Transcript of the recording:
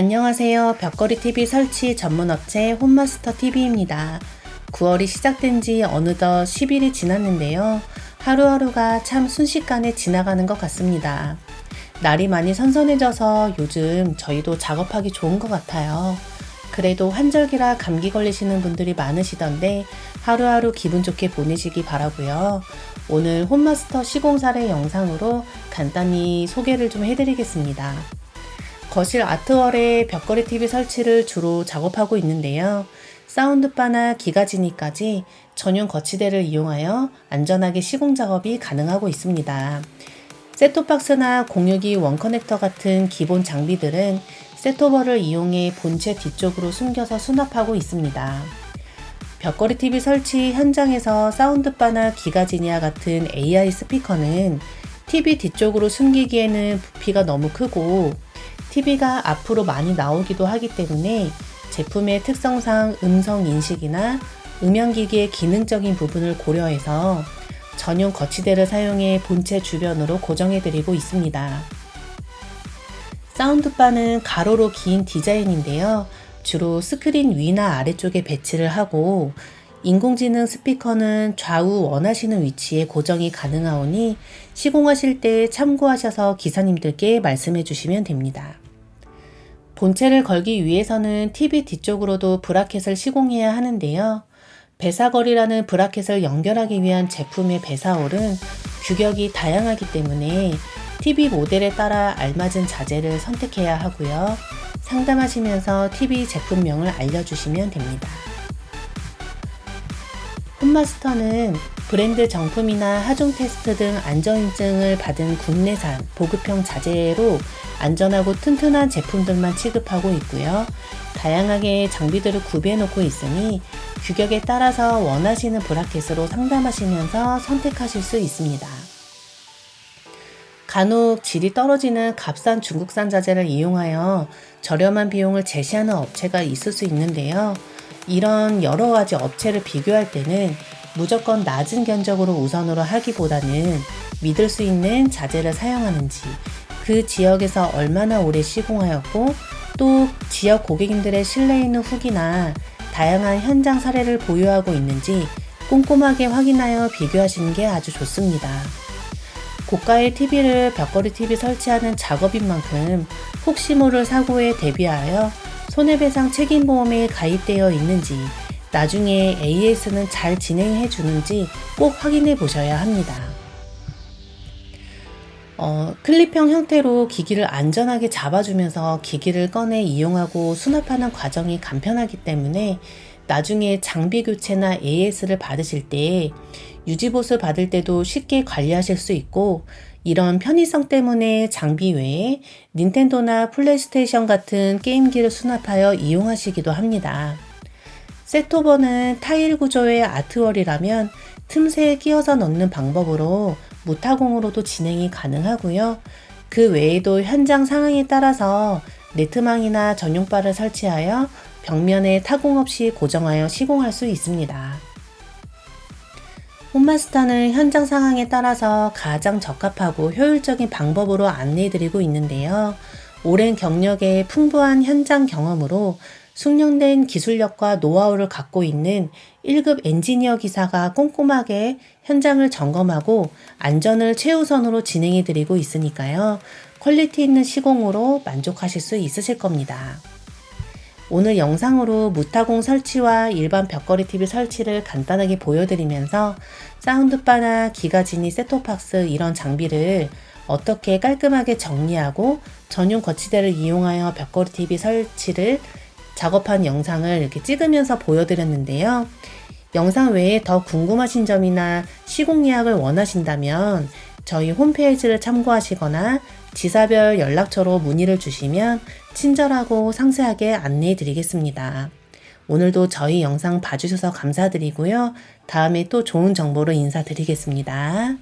안녕하세요. 벽걸이 TV 설치 전문 업체 홈마스터 TV입니다. 9월이 시작된 지 어느덧 10일이 지났는데요. 하루하루가 참 순식간에 지나가는 것 같습니다. 날이 많이 선선해져서 요즘 저희도 작업하기 좋은 것 같아요. 그래도 환절기라 감기 걸리시는 분들이 많으시던데 하루하루 기분 좋게 보내시기 바라고요. 오늘 홈마스터 시공사례 영상으로 간단히 소개를 좀 해드리겠습니다. 거실 아트월에 벽걸이 TV 설치를 주로 작업하고 있는데요. 사운드바나 기가지니까지 전용 거치대를 이용하여 안전하게 시공 작업이 가능하고 있습니다. 셋톱박스나 공유기 원커넥터 같은 기본 장비들은 셋톱버를 이용해 본체 뒤쪽으로 숨겨서 수납하고 있습니다. 벽걸이 TV 설치 현장에서 사운드바나 기가지니아 같은 AI 스피커는 TV 뒤쪽으로 숨기기에는 부피가 너무 크고 TV가 앞으로 많이 나오기도 하기 때문에 제품의 특성상 음성 인식이나 음향기기의 기능적인 부분을 고려해서 전용 거치대를 사용해 본체 주변으로 고정해드리고 있습니다. 사운드바는 가로로 긴 디자인인데요. 주로 스크린 위나 아래쪽에 배치를 하고 인공지능 스피커는 좌우 원하시는 위치에 고정이 가능하오니 시공하실 때 참고하셔서 기사님들께 말씀해 주시면 됩니다. 본체를 걸기 위해서는 TV 뒤쪽으로도 브라켓을 시공해야 하는데요. 배사거리라는 브라켓을 연결하기 위한 제품의 배사홀은 규격이 다양하기 때문에 TV 모델에 따라 알맞은 자재를 선택해야 하고요. 상담하시면서 TV 제품명을 알려주시면 됩니다. 홈마스터는 브랜드 정품이나 하중 테스트 등 안전인증을 받은 국내산 보급형 자재로 안전하고 튼튼한 제품들만 취급하고 있고요. 다양하게 장비들을 구비해 놓고 있으니 규격에 따라서 원하시는 브라켓으로 상담하시면서 선택하실 수 있습니다. 간혹 질이 떨어지는 값싼 중국산 자재를 이용하여 저렴한 비용을 제시하는 업체가 있을 수 있는데요. 이런 여러 가지 업체를 비교할 때는 무조건 낮은 견적으로 우선으로 하기보다는 믿을 수 있는 자재를 사용하는지, 그 지역에서 얼마나 오래 시공하였고, 또 지역 고객님들의 신뢰 있는 후기나 다양한 현장 사례를 보유하고 있는지 꼼꼼하게 확인하여 비교하시는 게 아주 좋습니다. 고가의 TV를 벽걸이 TV 설치하는 작업인 만큼 혹시 모를 사고에 대비하여 손해배상 책임보험에 가입되어 있는지 나중에 AS는 잘 진행해 주는지 꼭 확인해 보셔야 합니다. 어, 클립형 형태로 기기를 안전하게 잡아주면서 기기를 꺼내 이용하고 수납하는 과정이 간편하기 때문에 나중에 장비 교체나 AS를 받으실 때 유지보수 받을 때도 쉽게 관리하실 수 있고 이런 편의성 때문에 장비 외에 닌텐도나 플레이스테이션 같은 게임기를 수납하여 이용하시기도 합니다. 셋토버는 타일 구조의 아트월이라면 틈새에 끼워서 넣는 방법으로 무타공으로도 진행이 가능하고요. 그 외에도 현장 상황에 따라서 네트망이나 전용바를 설치하여 벽면에 타공 없이 고정하여 시공할 수 있습니다. 홈마스터는 현장 상황에 따라서 가장 적합하고 효율적인 방법으로 안내해드리고 있는데요. 오랜 경력에 풍부한 현장 경험으로 숙련된 기술력과 노하우를 갖고 있는 1급 엔지니어 기사가 꼼꼼하게 현장을 점검하고 안전을 최우선으로 진행해 드리고 있으니까요. 퀄리티 있는 시공으로 만족하실 수 있으실 겁니다. 오늘 영상으로 무타공 설치와 일반 벽걸이 TV 설치를 간단하게 보여드리면서 사운드바나 기가지니 셋톱박스 이런 장비를 어떻게 깔끔하게 정리하고 전용 거치대를 이용하여 벽걸이 TV 설치를 작업한 영상을 이렇게 찍으면서 보여드렸는데요. 영상 외에 더 궁금하신 점이나 시공 예약을 원하신다면 저희 홈페이지를 참고하시거나 지사별 연락처로 문의를 주시면 친절하고 상세하게 안내해 드리겠습니다. 오늘도 저희 영상 봐주셔서 감사드리고요. 다음에 또 좋은 정보로 인사드리겠습니다.